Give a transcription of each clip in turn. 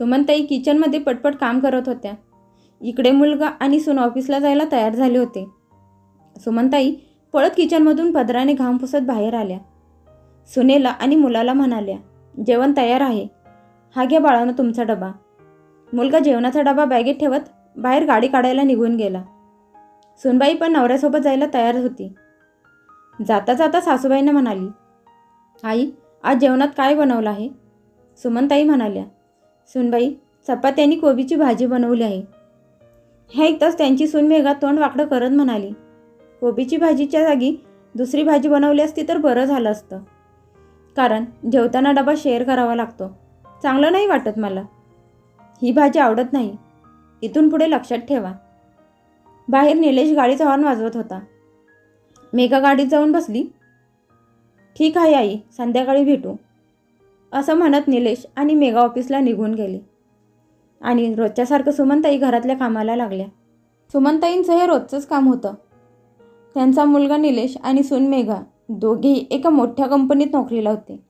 सुमनताई किचनमध्ये पटपट काम करत होत्या. इकडे मुलगा आणि सून ऑफिसला जायला तयार झाले होते. सुमनताई पळत किचनमधून पदराने घाम पुसत बाहेर आल्या. सुनेला आणि मुलाला म्हणाल्या जेवण तयार आहे. हा घ्या बाळानं तुमचा डबा. मुलगा जेवणाचा डबा बॅगेत ठेवत बाहेर गाडी काढायला निघून गेला. सुनबाई पण नवऱ्यासोबत जायला तयार होती. जाता जाता सासूबाईनं म्हणाली आई आज जेवणात काय बनवलं आहे? सुमनताई म्हणाल्या सुनबाई चपात्याने कोबीची भाजी बनवली आहे. हे ऐकताच त्यांची सून मेघा तोंड वाकडं करत म्हणाली कोबीची भाजीच्या जागी दुसरी भाजी बनवली असती तर बरं झालं असतं. कारण जेवताना डबा शेअर करावा लागतो. चांगलं नाही वाटत मला. ही भाजी आवडत नाही. इथून पुढे लक्षात ठेवा. बाहेर निलेश गाडीचा हॉर्न वाजवत होता. मेघा गाडीत जाऊन बसली. ठीक आहे आई संध्याकाळी भेटू. असं म्हणत निलेश आणि मेगा ऑफिसला निघून गेले. आणि रोजच्यासारखं सुमनताई घरातल्या कामाला लागल्या. सुमनताईंचं हे रोजचंच काम होतं. त्यांचा मुलगा निलेश आणि सून मेघा दोघेही एका मोठ्या कंपनीत नोकरीला होते.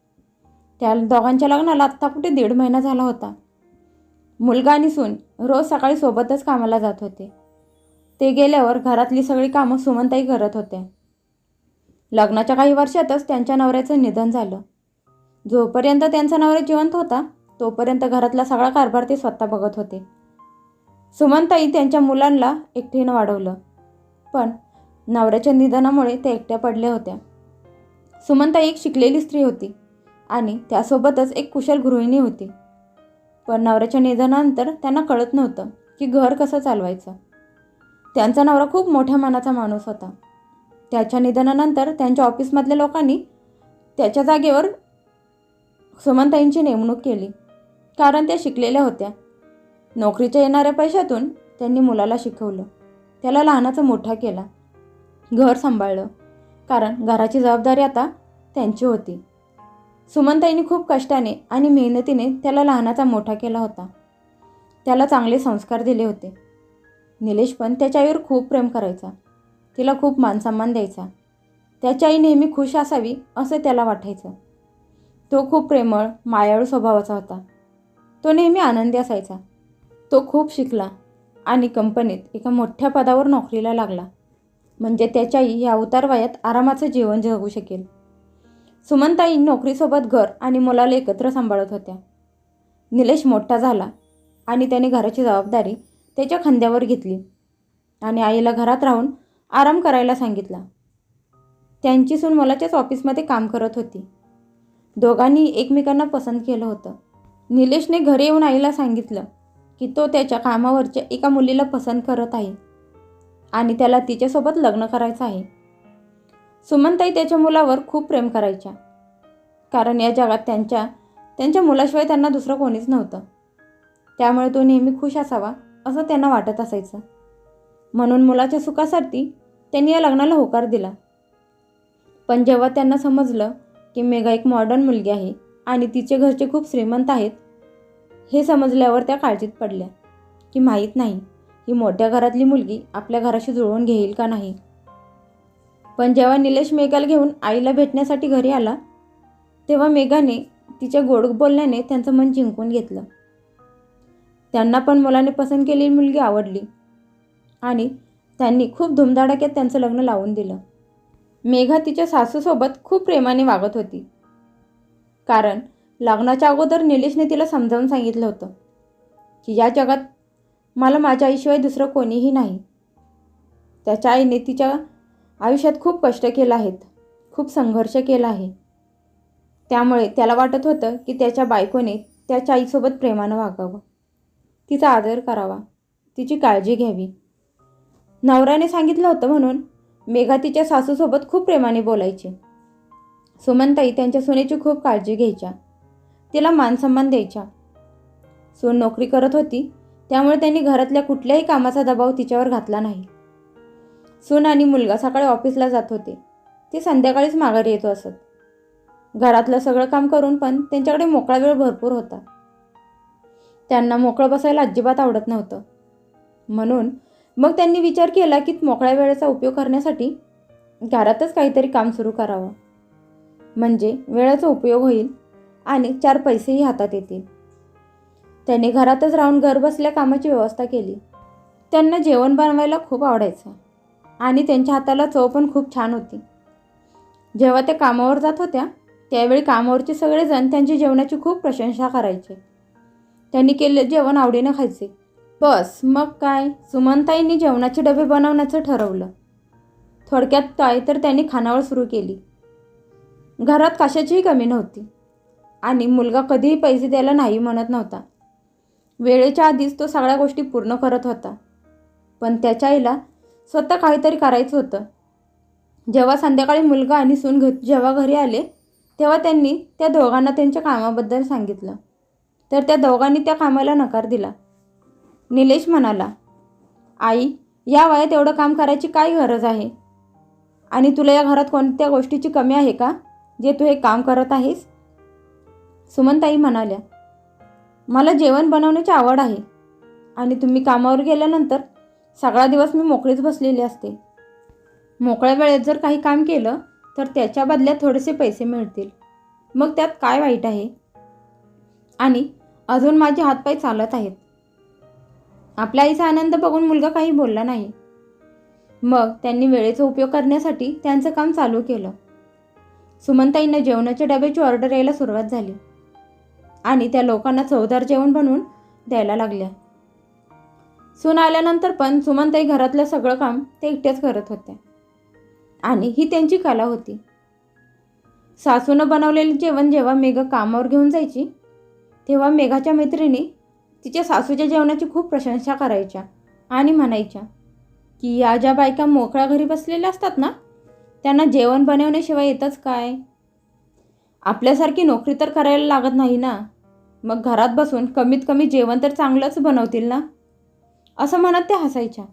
त्या दोघांच्या लग्नाला आत्ता कुठे दीड महिना झाला होता. मुलगा आणि सून रोज सकाळी सोबतच कामाला जात होते. ते गेल्यावर घरातली सगळी कामं सुमनताई करत होत्या. लग्नाच्या काही वर्षातच त्यांच्या नवऱ्याचं निधन झालं. जोपर्यंत त्यांचा नवरा जिवंत होता तोपर्यंत घरातला सगळा कारभार ते स्वतः बघत होते. सुमनताई त्यांच्या मुलांना एकटीनं वाढवलं. पण नवऱ्याच्या निधनामुळे त्या एकट्या पडल्या होत्या. सुमनताई एक शिकलेली स्त्री होती आणि त्यासोबतच एक कुशल गृहिणी होती. पण नवऱ्याच्या निधनानंतर त्यांना कळत नव्हतं की घर कसं चालवायचं. त्यांचा नवरा खूप मोठ्या मनाचा माणूस होता. त्याच्या निधनानंतर त्यांच्या ऑफिसमधल्या लोकांनी त्याच्या जागेवर सुमनताईंची नेमणूक केली. कारण त्या शिकलेल्या होत्या. नोकरीच्या येणाऱ्या पैशातून त्यांनी मुलाला शिकवलं. त्याला लहानाचा मोठा केला. घर सांभाळलं. कारण घराची जबाबदारी आता त्यांची होती. सुमनताईंनी खूप कष्टाने आणि मेहनतीने त्याला लहानाचा मोठा केला होता. त्याला चांगले संस्कार दिले होते. निलेश पण त्याच्या आईवर खूप प्रेम करायचा. तिला खूप मानसन्मान द्यायचा. त्याची आई नेहमी खुश असावी असं त्याला वाटायचं. तो खूप प्रेमळ मायाळू स्वभावाचा होता. तो नेहमी आनंदी असायचा. तो खूप शिकला आणि कंपनीत एका मोठ्या पदावर नोकरीला लागला. म्हणजे त्याच्याही या उतारवयात आरामाचं जीवन जगू शकेल. सुमनताई नोकरीसोबत घर आणि मुलाला एकत्र सांभाळत होत्या. निलेश मोठा झाला आणि त्याने घराची जबाबदारी त्याच्या खांद्यावर घेतली आणि आईला घरात राहून आराम करायला सांगितला. त्यांची सून मुलाच्याच ऑफिसमध्ये काम करत होती. दोघांनी एकमेकांना पसंत केलं होतं. निलेशने घरी येऊन आईला सांगितलं की तो त्याच्या कामावरच्या एका मुलीला पसंत करत आहे आणि त्याला तिच्यासोबत लग्न करायचं आहे. सुमनताई त्याच्या मुलावर खूप प्रेम करायच्या. कारण या जगात त्यांच्या त्यांच्या मुलाशिवाय त्यांना दुसरं कोणीच नव्हतं. त्यामुळे तो नेहमी खुश असावा असं त्यांना वाटत असायचं. म्हणून मुलाच्या सुखासाठी त्यांनी या लग्नाला होकार दिला. पण जेव्हा त्यांना समजलं की मेघा एक मॉडर्न मुलगी आहे आणि तिचे घरचे खूप श्रीमंत आहेत. हे समजल्यावर त्या काळजीत पडल्या. की माहीत नाही ही मोठ्या घरातली मुलगी आपल्या घराशी जुळवून घेईल का नाही? पण जेव्हा निलेश मेघाला घेऊन आईला भेटण्यासाठी घरी आला तेव्हा मेघाने तिच्या गोड बोलण्याने त्यांचं मन जिंकून घेतलं. त्यांना पण मुलाने पसंत केलेली मुलगी आवडली आणि त्यांनी खूप धुमधडाक्यात त्यांचं लग्न लावून दिलं. मेघा तिच्या सासूसोबत खूप प्रेमाने वागत होती. कारण लग्नाच्या अगोदर निलेशने तिला समजावून सांगितलं होतं की या जगात मला माझ्या आईशिवाय दुसरं कोणीही नाही. त्याच्या आईने तिच्या आयुष्यात खूप कष्ट केलं आहेत खूप संघर्ष केला आहे. त्यामुळे त्याला वाटत होतं की त्याच्या बायकोने त्याच्या आईसोबत प्रेमानं वागावं. तिचा आदर करावा तिची काळजी घ्यावी. नवऱ्याने सांगितलं होतं म्हणून मेघा तिच्या सासूसोबत खूप प्रेमाने बोलायची. सुमनताई त्यांच्या सुनेची खूप काळजी घ्यायच्या. तिला मानसन्मान द्यायच्या. सून नोकरी करत होती त्यामुळे त्यांनी घरातल्या कुठल्याही कामाचा दबाव तिच्यावर घातला नाही. सून आणि मुलगा सकाळी ऑफिसला जात होते. ते संध्याकाळीच माघारी येतो असत. घरातलं सगळं काम करून पण त्यांच्याकडे मोकळा वेळ भरपूर होता. त्यांना मोकळं बसायला अजिबात आवडत नव्हतं. म्हणून मग त्यांनी विचार केला की मोकळ्या वेळेचा उपयोग करण्यासाठी घरातच काहीतरी काम सुरू करावं. म्हणजे वेळेचा उपयोग होईल आणि चार पैसेही हातात येतील. त्यांनी घरातच राहून घरबसल्या कामाची व्यवस्था केली. त्यांना जेवण बनवायला खूप आवडायचं आणि त्यांच्या हाताला चव पण खूप छान होती. जेव्हा त्या कामावर जात होत्या त्यावेळी कामावरचे सगळेजण त्यांची जेवणाची खूप प्रशंसा करायचे. त्यांनी केलेले जेवण आवडीनं खायचे. बस मग काय? सुमनताईंनी जेवणाचे डबे बनवण्याचं ठरवलं. थोडक्यात काय तर त्यांनी खानावळ सुरू केली. घरात कशाचीही कमी नव्हती. आणि मुलगा कधीही पैसे द्यायला नाही म्हणत नव्हता. वेळेच्या आधीच तो सगळ्या गोष्टी पूर्ण करत होता. पण त्याच्या आईला स्वतः काहीतरी करायचं होतं. जेव्हा संध्याकाळी मुलगा आणि सून घ जेव्हा घरी आले तेव्हा त्यांनी त्या दोघांना त्यांच्या कामाबद्दल सांगितलं. तर त्या दोघांनी त्या कामाला नकार दिला. निलेश म्हणाला आई या वयात एवढं काम करायची काय गरज आहे. आणि तुला या घरात कोणत्या गोष्टीची कमी आहे का? जे तू हे काम करत आहेस? सुमनताई म्हणाल्या मला जेवण बनवण्याची आवड आहे. आणि तुम्ही कामावर गेल्यानंतर सगळा दिवस मी मोकळीच बसलेली असते. मोकळ्या वेळेत जर काही काम केलं तर त्याच्या बदल्यात थोडेसे पैसे मिळतील. मग त्यात काय वाईट आहे? आणि अजून माझे हातपाय चालत आहेत. आपल्या आईचा आनंद बघून मुलगा काही बोलला नाही. मग त्यांनी वेळेचा उपयोग करण्यासाठी त्यांचं काम चालू केलं. सुमनताईंना जेवणाच्या डब्याची ऑर्डर यायला सुरुवात झाली. आणि त्या लोकांना चवदार जेवण बनवून द्यायला लागल्या. सून आल्यानंतर पण सुमनताई घरातलं सगळं काम ते एकट्याच करत होत्या. आणि ही त्यांची कला होती. सासूनं बनवलेले जेवण जेव्हा मेघा कामावर घेऊन जायची तेव्हा मेघाच्या मैत्रिणी तिच्या सासूच्या जेवणाची खूप प्रशंसा करायच्या आणि म्हणायच्या की या ज्या बायका मोकळ्या घरी बसलेल्या असतात ना त्यांना जेवण बनवण्याशिवाय येतच काय? आपल्यासारखी नोकरी तर करायला लागत नाही ना. मग घरात बसून कमीत कमी जेवण तर चांगलंच बनवतील ना? असं म्हणत त्या हसायच्या.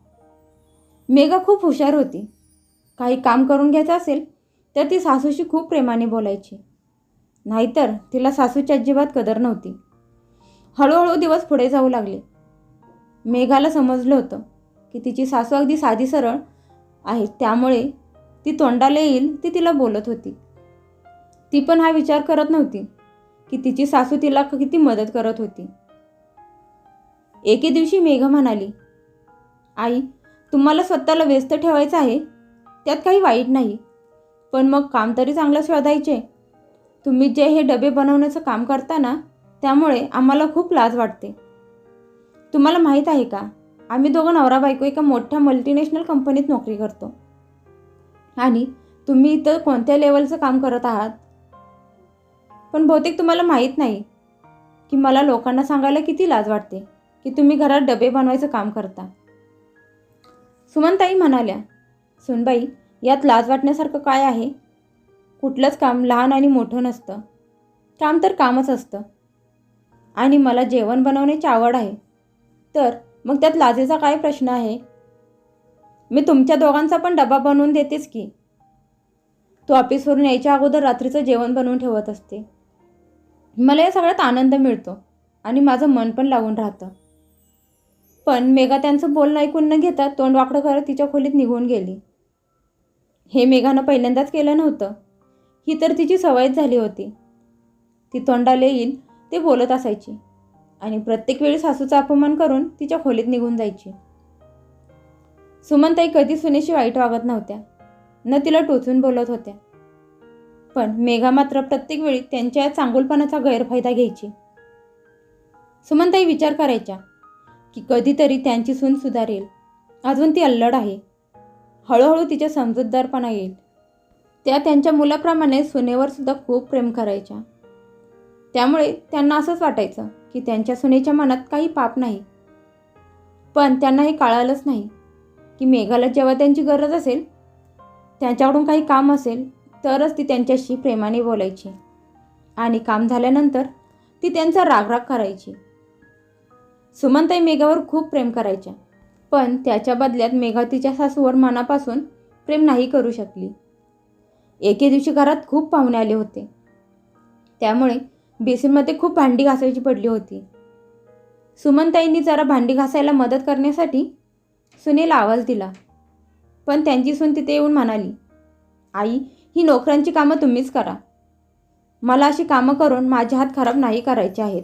मेघा खूप हुशार होती. काही काम करून घ्यायचं असेल तर ती सासूशी खूप प्रेमाने बोलायची. नाहीतर तिला सासूची अजिबात कदर नव्हती. हळूहळू दिवस पुढे जाऊ लागले. मेघाला समजलं होतं की तिची सासू अगदी साधी सरळ आहे. त्यामुळे ती तोंडाला येईल ती तिला बोलत होती. ती पण हा विचार करत नव्हती की तिची सासू तिला किती मदत करत होती. एके दिवशी मेघा म्हणाली आई तुम्हाला स्वतःला व्यस्त ठेवायचं आहे? त्यात काही वाईट नाही. पण मग काम तरी चांगलं शोधायचे. तुम्ही जे हे डबे बनवण्याचं काम करता ना त्यामुळे आम्हाला खूप लाज वाटते. तुम्हाला माहीत आहे का? आम्ही दोघं नवरा बायको एका मोठ्या मल्टीनॅशनल कंपनीत नोकरी करतो. आणि तुम्ही इथं कोणत्या लेवलचं काम करत आहात? पण बहुतेक तुम्हाला माहीत नाही की मला लोकांना सांगायला किती लाज वाटते की तुम्ही घरात डबे बनवायचं काम करता. सुमनताई म्हणाल्या सुनबाई यात लाज वाटण्यासारखं काय आहे? कुठलंच काम लहान आणि मोठं नसतं. काम तर कामच असतं. आणि मला जेवण बनवण्याची आवड आहे. तर मग त्यात लाजेचा काय प्रश्न आहे? मी तुमच्या दोघांचा पण डबा बनवून देतेच की? तो ऑफिसवरून यायच्या अगोदर रात्रीचं जेवण बनवून ठेवत असते. मला या सगळ्यात आनंद मिळतो आणि माझं मन पण लागून राहतं. पण मेघा त्यांचं बोलणं ऐकून न घेता तोंड वाकडं करत तिच्या खोलीत निघून गेली. हे मेघानं पहिल्यांदाच केलं नव्हतं. ही तर तिची सवयच झाली होती. ती तोंडाला येईल ते बोलत असायची. आणि प्रत्येक वेळी सासूचा अपमान करून तिच्या खोलीत निघून जायची. सुमनताई कधी सुनेशी वाईट वागत नव्हत्या. न तिला टोचून बोलत होत्या. पण मेघा मात्र प्रत्येक वेळी त्यांच्या या चांगुलपणाचा गैरफायदा घ्यायची. सुमनताई विचार करायच्या की कधीतरी त्यांची सून सुधारेल. अजून ती अल्लड आहे. हळूहळू तिच्या समजूतदारपणा येईल. त्या त्यांच्या मुलाप्रमाणे सुनेवर सुद्धा खूप प्रेम करायच्या. त्यामुळे त्यांना असंच वाटायचं की त्यांच्या सुनेच्या मनात काही पाप नाही. पण त्यांना हे कळालंच नाही की मेघाला जेव्हा त्यांची गरज असेल त्यांच्याकडून काही काम असेल तरच ती त्यांच्याशी प्रेमाने बोलायची. आणि काम झाल्यानंतर ती त्यांचा रागराग करायची. सुमनताई मेघावर खूप प्रेम करायच्या पण त्याच्या बदल्यात मेघा तिच्या सासूवर मनापासून प्रेम नाही करू शकली. एके दिवशी घरात खूप पाहुणे आले होते. त्यामुळे बेसिनमध्ये खूप भांडी घासायची पडली होती. सुमनताईंनी जरा भांडी घासायला मदत करण्यासाठी सुनेला आवाज दिला. पण त्यांची सून तिथे येऊन म्हणाली आई ही नोकरांची कामं तुम्हीच करा. मला अशी कामं करून माझे हात खराब नाही करायचे आहेत.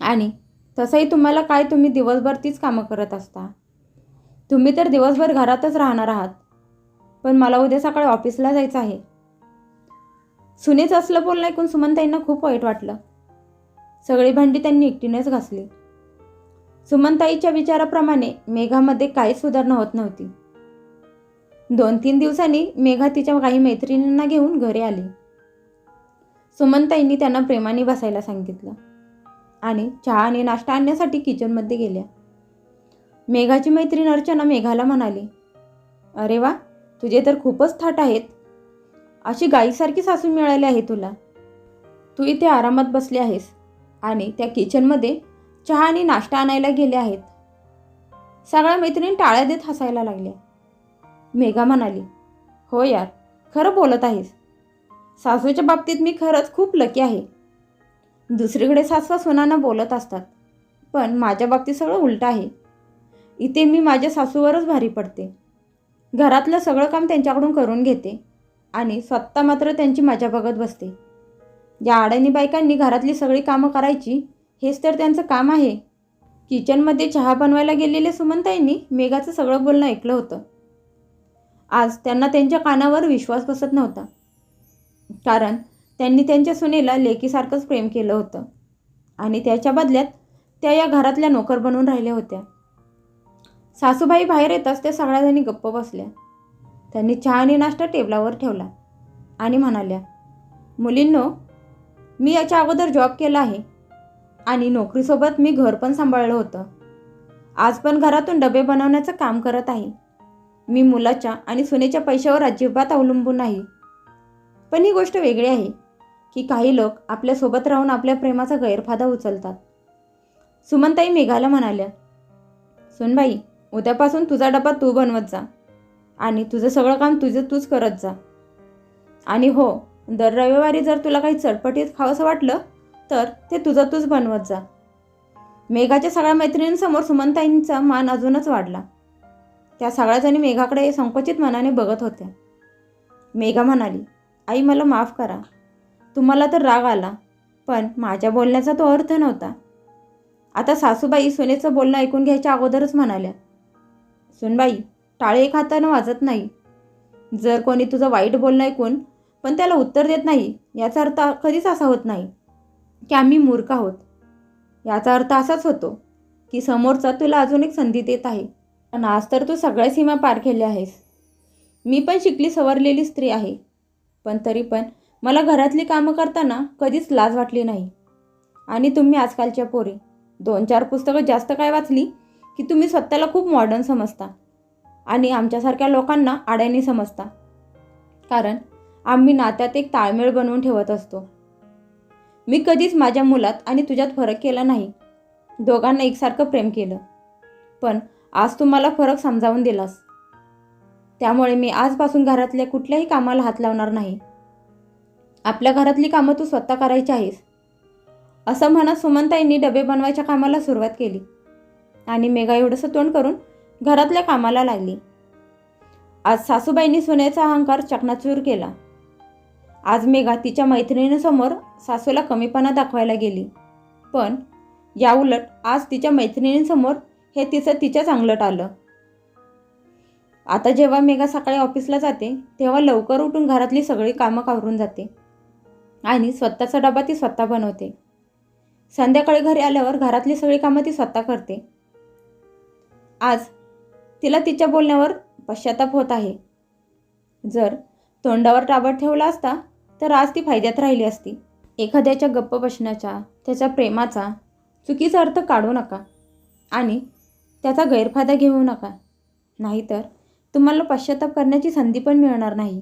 आणि तसंही तुम्हाला काय तुम्ही दिवसभर तीच कामं करत असता? तुम्ही तर दिवसभर घरातच राहणार आहात. पण मला उद्या सकाळी ऑफिसला जायचं आहे. सुनेच असलं बोलणं ऐकून सुमनताईंना खूप वाईट वाटलं. सगळी भांडी त्यांनी एकटीनेच घासली. सुमनताईच्या विचाराप्रमाणे मेघामध्ये काहीच सुधारणा होत नव्हती. दोन तीन दिवसांनी मेघा तिच्या काही मैत्रिणींना घेऊन घरी आली. सुमनताईंनी त्यांना प्रेमाने बसायला सांगितलं आणि चहा आणि नाश्ता आणण्यासाठी किचनमध्ये गेल्या. मेघाची मैत्रीण अर्चना मेघाला म्हणाली अरे वा तुझे तर खूपच थाट आहेत. अशी गाईसारखी सासू मिळाली आहे तुला. तू इथे आरामात बसली आहेस आणि त्या किचनमध्ये चहा आणि नाश्ता आणायला गेले आहेत. सगळ्या मैत्रिणी टाळ्या देत हसायला लागल्या. मेघा म्हणाली हो यार खरं बोलत आहेस. सासूच्या बाबतीत मी खरंच खूप लकी आहे. दुसरीकडे सासवा सुनांना बोलत असतात पण माझ्या बाबतीत सगळं उलटं आहे. इथे मी माझ्या सासूवरच भारी पडते. घरातलं सगळं काम त्यांच्याकडून करून घेते. आणि स्वतः मात्र त्यांची मजा बघत बसते. या अडाणी बायकांनी घरातली सगळी कामं करायची हेच तर त्यांचं काम आहे. किचनमध्ये चहा बनवायला गेलेले सुमनताईंनी मेघाचं सगळं बोलणं ऐकलं होतं. आज त्यांना त्यांच्या कानावर विश्वास बसत नव्हता. कारण त्यांनी त्यांच्या सुनेला लेकीसारखंच प्रेम केलं होतं. आणि त्याच्या बदल्यात त्या या घरातल्या नोकर बनून राहिल्या होत्या. सासूबाई बाहेर येताच त्या सगळ्याजणी गप्प बसल्या. त्यांनी चहा आणि नाश्ता टेबलावर ठेवला आणि म्हणाल्या मुलींनो मी याच्या अगोदर जॉब केला आहे आणि नोकरीसोबत मी घर पण सांभाळलं होतं. आज पण घरातून डबे बनवण्याचं काम करत आहे. मी मुलाच्या आणि सुनेच्या पैशावर अजिबात अवलंबून नाही. पण ही गोष्ट वेगळी आहे की काही लोक आपल्यासोबत राहून आपल्या प्रेमाचा गैरफायदा उचलतात. सुमनताई मेघाला म्हणाल्या सुनबाई उद्यापासून तुझा डबा तू बनवत जा. आणि तुझं सगळं काम तुझं तूच करत जा. आणि हो दर रविवारी जर तुला काही चटपटीत खावंसं वाटलं तर ते तुझं तूच बनवत जा. मेघाच्या सगळ्या मैत्रिणींसमोर सुमनताईंचा मान अजूनच वाढला. त्या सगळ्याजणी मेघाकडे संकुचित मनाने बघत होत्या. मेघा म्हणाली आई मला माफ करा. तुम्हाला तर राग आला पण माझ्या बोलण्याचा तो अर्थ नव्हता. आता सासूबाई सुनेचं बोलणं ऐकून घ्यायच्या अगोदरच म्हणाल्या सुनबाई टाळे एक हातानं वाजत नाही. जर कोणी तुझं वाईट बोलणं ऐकून पण त्याला उत्तर देत नाही याचा अर्थ कधीच असा होत नाही की आम्ही मूर्ख आहोत. याचा अर्थ असाच होतो की समोरचा तुला अजून एक संधी देत आहे. पण आज तर तू सगळ्या सीमा पार केल्या आहेस. मी पण शिकली सवरलेली स्त्री आहे. पण तरी पण मला घरातली कामं करताना कधीच लाज वाटली नाही. आणि तुम्ही आजकालच्या पोरी दोन चार पुस्तकं जास्त काय वाचली की तुम्ही स्वतःला खूप मॉडर्न समजता. आणि आमच्यासारख्या लोकांना आड्याने समजता. कारण आम्ही नात्यात एक ताळमेळ बनवून ठेवत असतो. मी कधीच माझ्या मुलात आणि तुझ्यात फरक केला नाही. दोघांना एकसारखं प्रेम केलं. पण आज तू मला फरक समजावून दिलास. त्यामुळे मी आजपासून घरातल्या कुठल्याही कामाला हात लावणार नाही. आपल्या घरातली कामं तू स्वतः करायची आहेस. असं म्हणत सुमनताईंनी डबे बनवायच्या कामाला सुरुवात केली. आणि मेघा एवढंसं तोंड करून घरातल्या कामाला लागली. आज सासूबाईंनी सोन्याचा अहंकार चकनाचूर केला. आज मेघा तिच्या मैत्रिणीसमोर सासूला कमीपणा दाखवायला गेली. पण याउलट आज तिच्या मैत्रिणींसमोर हे तिचं तिच्याच अंगलट आलं. आता जेव्हा मेघा सकाळी ऑफिसला जाते तेव्हा लवकर उठून घरातली सगळी कामं कावरून जाते. आणि स्वतःचा डबा ती स्वतः बनवते. संध्याकाळी घरी आल्यावर घरातली सगळी कामं ती स्वतः करते. आज तिला तिच्या बोलण्यावर पश्चाताप होत आहे. जर तोंडावर टाबर ठेवला असता तर आज ती फायद्यात राहिली असती. एखाद्याच्या गप्प बसण्याच्या त्याच्या प्रेमाचा चुकीचा अर्थ काढू नका आणि त्याचा गैरफायदा घेऊ नका. नाहीतर तुम्हाला पश्चाताप करण्याची संधी पण मिळणार नाही.